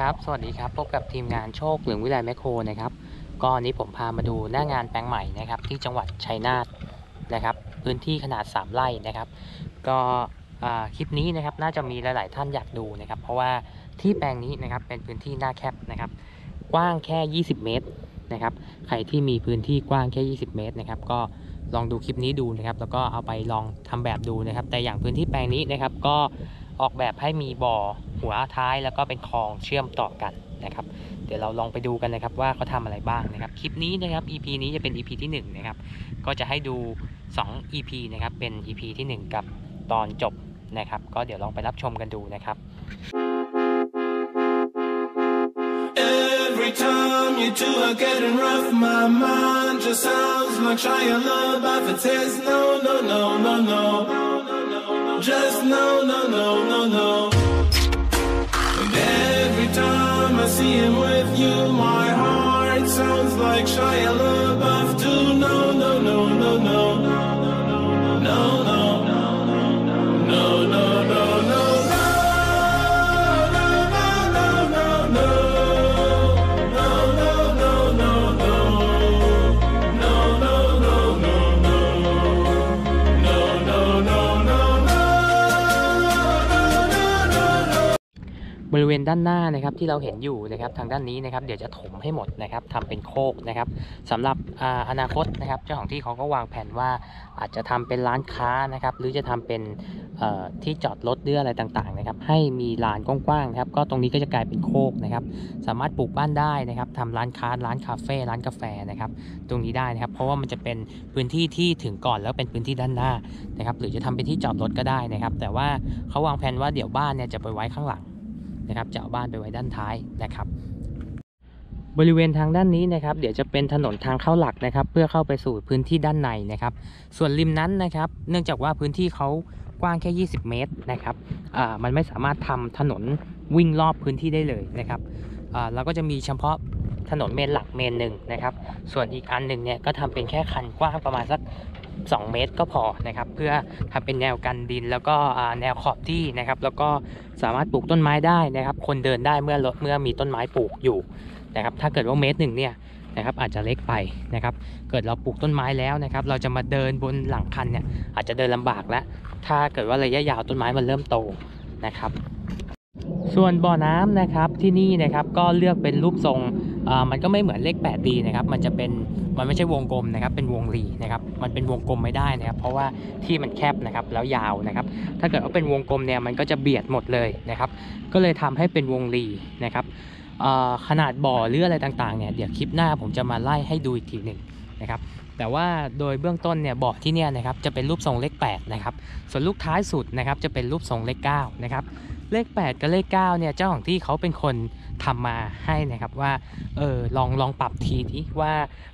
ครับ สวัสดีครับ พบกับทีมงานโชคเหลืองวิไลแมคโครนะครับก็วันนี้ผมพามาดูหน้างานแปลงใหม่นะครับที่จังหวัดชัยนาทนะครับ พื้นที่ขนาด 3 ไร่นะครับ ก็คลิปนี้นะครับน่าจะมีหลาย ๆ ท่านอยากดูนะครับ เพราะว่าที่แปลงนี้นะครับเป็นพื้นที่หน้าแคบนะครับ กว้างแค่ 20 เมตรนะครับ ใครที่มีพื้นที่กว้างแค่ 20 เมตรนะครับ ก็ลองดูคลิปนี้ดูนะครับ แล้วก็เอาไปลองทำแบบดูนะครับ แต่อย่างพื้นที่แปลงนี้นะครับ ก็ออกแบบให้มีบ่อ หัวท้ายแล้วก็เป็นคลองเชื่อมต่อกันนะครับ เดี๋ยวเราลองไปดูกันนะครับว่าเขาทำอะไรบ้างนะครับคลิปนี้นะครับ EP นี้จะเป็น EP ที่1นะครับก็จะให้ดู 2 EP นะครับเป็น EP ที่ 1 กับตอนจบนะครับ ก็เดี๋ยวลองไปรับชมกันดูนะครับ Every time you two are getting rough, my mind just sounds like Shia LaBeouf. It says no, no, no, no, no, just no, no, no, no, no. I see him with you, my heart sounds like Shia LaBeouf. No, no, no, no, no, บริเวณด้านหน้านะครับที่เราเห็นอยู่นะครับทางด้านนี้นะครับเดี๋ยวจะถมให้หมดนะครับทำเป็นโคกนะครับสำหรับออนาคตนะครับเจ้าของที่เขาก็วางแผนว่าอาจจะทำเป็นร้านค้านะครับหรือจะทำเป็นที่จอดรถหรืออะไรต่างๆนะครับให้มีลานกว้างๆนะครับก็ตรงนี้ก็จะกลายเป็นโคกนะครับสามารถปลูกบ้านได้นะครับทำร้านค้าร้านคาเฟ่ร้านกาแฟนะครับตรงนี้ได้นะครับ เพราะว่ามันจะเป็นพื้นที่ที่ถึงก่อนแล้วเป็นพื้นที่ด้านหน้านะครับหรือจะทำเป็นที่จอดรถก็ได้นะครับ แต่ว่าเขาวางแผนว่าเดี๋ยวบ้านเนี่ยจะไปไว้ข้างหลัง นะครับจะเอาบ้านไปไว้ด้านท้ายนะครับ บริเวณทางด้านนี้นะครับ เดี๋ยวจะเป็นถนนทางเข้าหลักนะครับ เพื่อเข้าไปสู่พื้นที่ด้านในนะครับ ส่วนริมนั้นนะครับ เนื่องจากว่าพื้นที่เขากว้างแค่ 20 เมตรนะครับมันไม่สามารถทำถนนวิ่งรอบพื้นที่ได้เลยนะครับเราก็จะมีเฉพาะถนนเมนหลักเมนหนึ่งนะครับ ส่วนอีกอันหนึ่งเนี่ยก็ทำเป็นแค่คันกว้างประมาณสัก 2 เมตรก็พอนะครับ เพื่อทำเป็นแนวกันดินแล้วก็แนวขอบที่นะครับ แล้วก็สามารถปลูกต้นไม้ได้นะครับ คนเดินได้เมื่อรถเมื่อมีต้นไม้ปลูกอยู่นะครับ ถ้าเกิดว่าเมตรหนึ่งเนี่ยนะครับอาจจะเล็กไปนะครับ เกิดเราปลูกต้นไม้แล้วนะครับ เราจะมาเดินบนหลังคันเนี่ยอาจจะเดินลำบากแล้ว ถ้าเกิดว่าระยะยาวต้นไม้มันเริ่มโตนะครับ ส่วนบ่อน้ำนะครับที่นี่นะครับก็เลือกเป็นรูปทรง มันก็ไม่เหมือนเลข8ดีนะครับ มันจะเป็นมันไม่ใช่วงกลมนะครับ เป็นวงรีนะครับ มันเป็นวงกลมไม่ได้นะครับ เพราะว่าที่มันแคบนะครับแล้วยาวนะครับ ถ้าเกิดว่าเป็นวงกลมเนี่ยมันก็จะเบียดหมดเลยนะครับ ก็เลยทำให้เป็นวงรีนะครับขนาดบ่อหรืออะไรต่างๆเนี่ยเดี๋ยวคลิปหน้าผมจะมาไล่ให้ดูอีกทีหนึ่งนะครับแต่ว่าโดยเบื้องต้นเนี่ยบ่อที่เนี่ยนะครับจะเป็นรูปทรงเลข8นะครับส่วนลูกท้ายสุดนะครับจะเป็นรูปทรงเลข9นะครับเลข 8 กับเลข9เนี่ยเจ้าของที่เขาเป็นคน ทำมาให้นะครับว่าเออลองลองปรับทีที่ว่า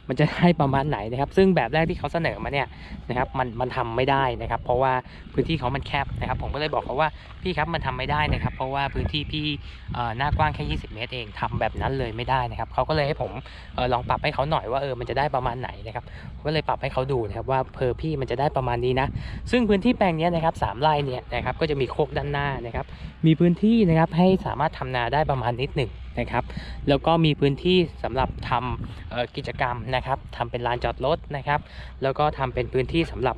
มันจะให้ประมาณไหนนะครับ ซึ่งแบบแรกที่เขาเสนอมาเนี่ยนะครับมันมันทำไม่ได้นะครับ เพราะว่าพื้นที่เขามันแคบนะครับ ผมก็เลยบอกเขาว่าพี่ครับมันทำไม่ได้นะครับ เพราะว่าพื้นที่พี่เอ่อหน้ากว้างแค่ 20 เมตรเองทำแบบนั้นเลยไม่ได้นะครับเขาก็เลยให้ผมเออลองปรับให้เขาหน่อยว่าเออมันจะได้ประมาณไหนนะครับก็เลยปรับให้เขาดูนะครับว่าเพอพี่มันจะได้ประมาณนี้นะซึ่งพื้นที่แปลงนี้นะครับสามไร่เนี่ยนะครับก็จะมีโคกด้านหน้านะครับมีพื้นที่นะครับให้สามารถทำนาได้ประมาณนิดหนึ่ง นะครับ แล้วก็มีพื้นที่สำหรับทำกิจกรรมนะครับทำเป็นลานจอดรถนะครับ แล้วก็ทำเป็นพื้นที่สำหรับ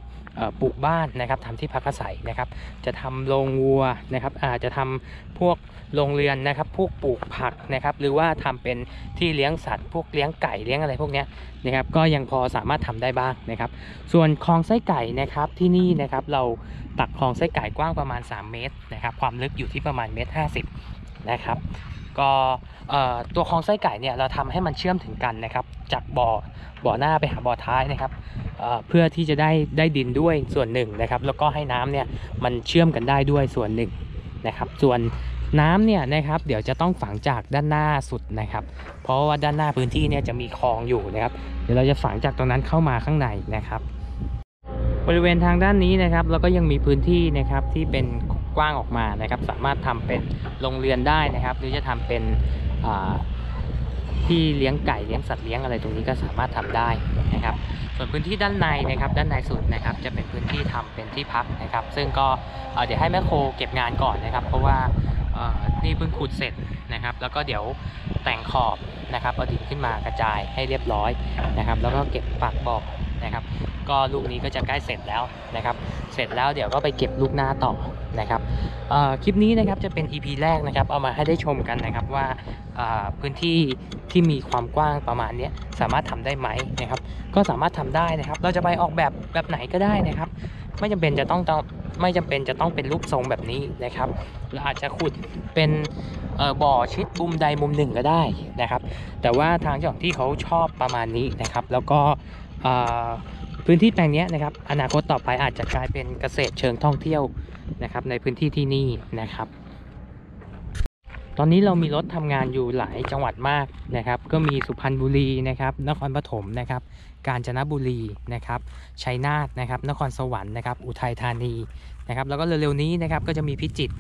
ปลูกบ้านนะครับทำที่พักอาศัยนะครับ จะทำโรงวัวนะครับอาจจะทำพวกโรงเรือนนะครับพวกปลูกผักนะครับ หรือว่าทำเป็นที่เลี้ยงสัตว์ พวกเลี้ยงไก่เลี้ยงอะไรพวกนี้นะครับ ก็ยังพอสามารถทำได้บ้างนะครับ ส่วนคลองไส้ไก่นะครับที่นี่นะครับเราตักคลองไส้ไก่กว้างประมาณ 3 เมตรนะครับ ความลึกอยู่ที่ประมาณเมตรห้าสิบนะครับ ก็ตัวคลองไส้ไก่เนี่ยเราทำให้มันเชื่อมถึงกันนะครับ จากบ่อบ่อหน้าไปหาบ่อท้ายนะครับเเพื่อที่จะได้ได้ดินด้วยส่วนหนึ่งนะครับ แล้วก็ให้น้ำเนี่ยมันเชื่อมกันได้ด้วยส่วนหนึ่งนะครับ ส่วนน้ำเนี่ยนะครับเดี๋ยวจะต้องฝังจากด้านหน้าสุดนะครับ เพราะว่าด้านหน้าพื้นที่เนี่ยจะมีคลองอยู่นะครับ เดี๋ยวเราจะฝังจากตรงนั้นเข้ามาข้างในนะครับ บริเวณทางด้านนี้นะครับ แล้วก็ยังมีพื้นที่นะครับที่เป็น กว้างออกมานะครับ สามารถทำเป็นโรงเรือนได้นะครับ หรือจะทำเป็นที่เลี้ยงไก่เลี้ยงสัตว์เลี้ยงอะไรตรงนี้ก็สามารถทำได้นะครับ ส่วนพื้นที่ด้านในนะครับ ด้านในสุดนะครับ จะเป็นพื้นที่ทำเป็นที่พักนะครับ ซึ่งก็เเดี๋ยวให้แม่โคเก็บงานก่อนนะครับ เพราะว่านี่เพิ่งขุดเสร็จนะครับ แล้วก็เดี๋ยวแต่งขอบนะครับเอาดินขึ้นมากระจายให้เรียบร้อยนะครับ แล้วก็เก็บปากบอกนะครับ ก็ลูกนี้ก็จะใกล้เสร็จแล้วนะครับ เสร็จแล้วเดี๋ยวก็ไปเก็บลูกหน้าต่อนะครับเอ่อคลิปนี้นะครับจะเป็น EP แรกนะครับ เอามาให้ได้ชมกันนะครับว่าอ่าพื้นที่ที่มีความกว้างประมาณนี้สามารถทำได้ไหมนะครับ ก็สามารถทำได้นะครับ เราจะไปออกแบบแบบไหนก็ได้นะครับ ไม่จำเป็นจะต้องต้องไม่จำเป็นจะต้องเป็นรูปทรงแบบนี้นะครับเราอาจจะขุดเป็นเอ่อบ่อชิดมุมใดมุมหนึ่งก็ได้นะครับ แต่ว่าทางเจ้าของที่เขาชอบประมาณนี้นะครับ แล้วก็ พื้นที่แปลงนี้นะครับอนาคตต่อไปอาจจะกลายเป็นเกษตรเชิงท่องเที่ยวนะครับในพื้นที่ที่นี่นะครับ ตอนนี้เรามีรถทำงานอยู่หลายจังหวัดมากนะครับ ก็มีสุพรรณบุรีนะครับ นครปฐมนะครับ กาญจนบุรีนะครับชัยนาทนะครับ นครสวรรค์นะครับ อุทัยธานีนะครับ แล้วก็เร็วๆนี้นะครับก็จะมีพิจิตร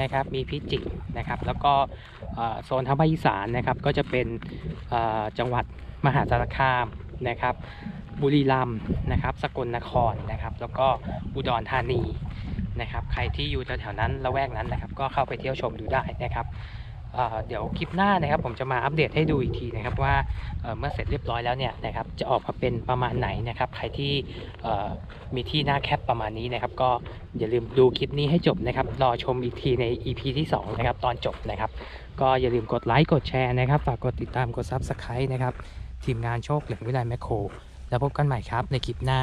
นะครับ มีพิจิตรนะครับ แล้วก็โซนทางภาคอีสานนะครับ ก็จะเป็นจังหวัดมหาสารคามนะครับ บุรีรัมย์นะครับสกลนครนะครับ แล้วก็อุดรธานีนะครับ ใครที่อยู่แถวๆนั้นละแวกนั้นนะครับ ก็เข้าไปเที่ยวชมดูได้นะครับเเดี๋ยวคลิปหน้านะครับ ผมจะมาอัปเดตให้ดูอีกทีนะครับว่าเเมื่อเสร็จเรียบร้อยแล้วเนี่ยนะครับจะออกมาเป็นประมาณไหนนะครับ ใครที่มีที่หน้าแคปประมาณนี้นะครับ ก็อย่าลืมดูคลิปนี้ให้จบนะครับรอชมอีกทีใน EP ที่2นะครับตอนจบนะครับ ก็อย่าลืมกดไลค์กดแชร์นะครับฝากกดติดตามกด Subscribe นะครับทีมงานโชคเหลืองวิไลแมคโคร แล้วพบกันใหม่ครับในคลิปหน้า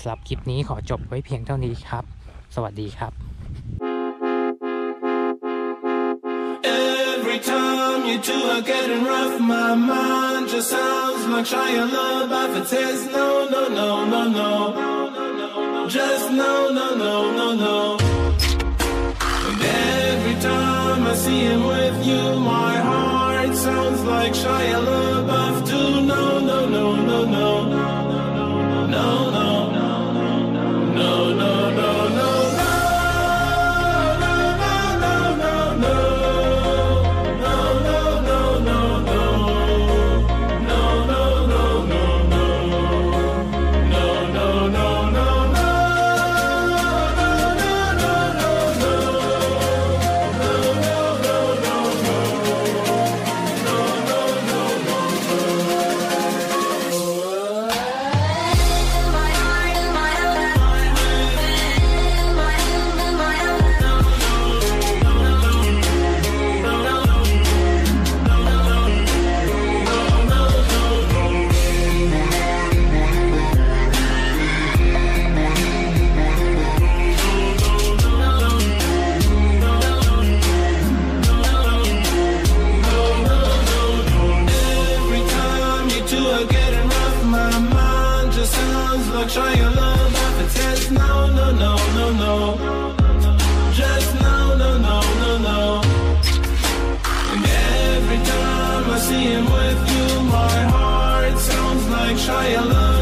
สำหรับคลิปนี้ขอจบไว้เพียงเท่านี้ครับ สวัสดีครับ Every time you two are getting rough, my mind just sounds like Shia LaBeouf. It says no, no, no, no, no. Just no, no, no, no, no. And every time I see him with you, my heart sounds like Shia LaBeouf him with you, my heart sounds like Shia LaBeouf.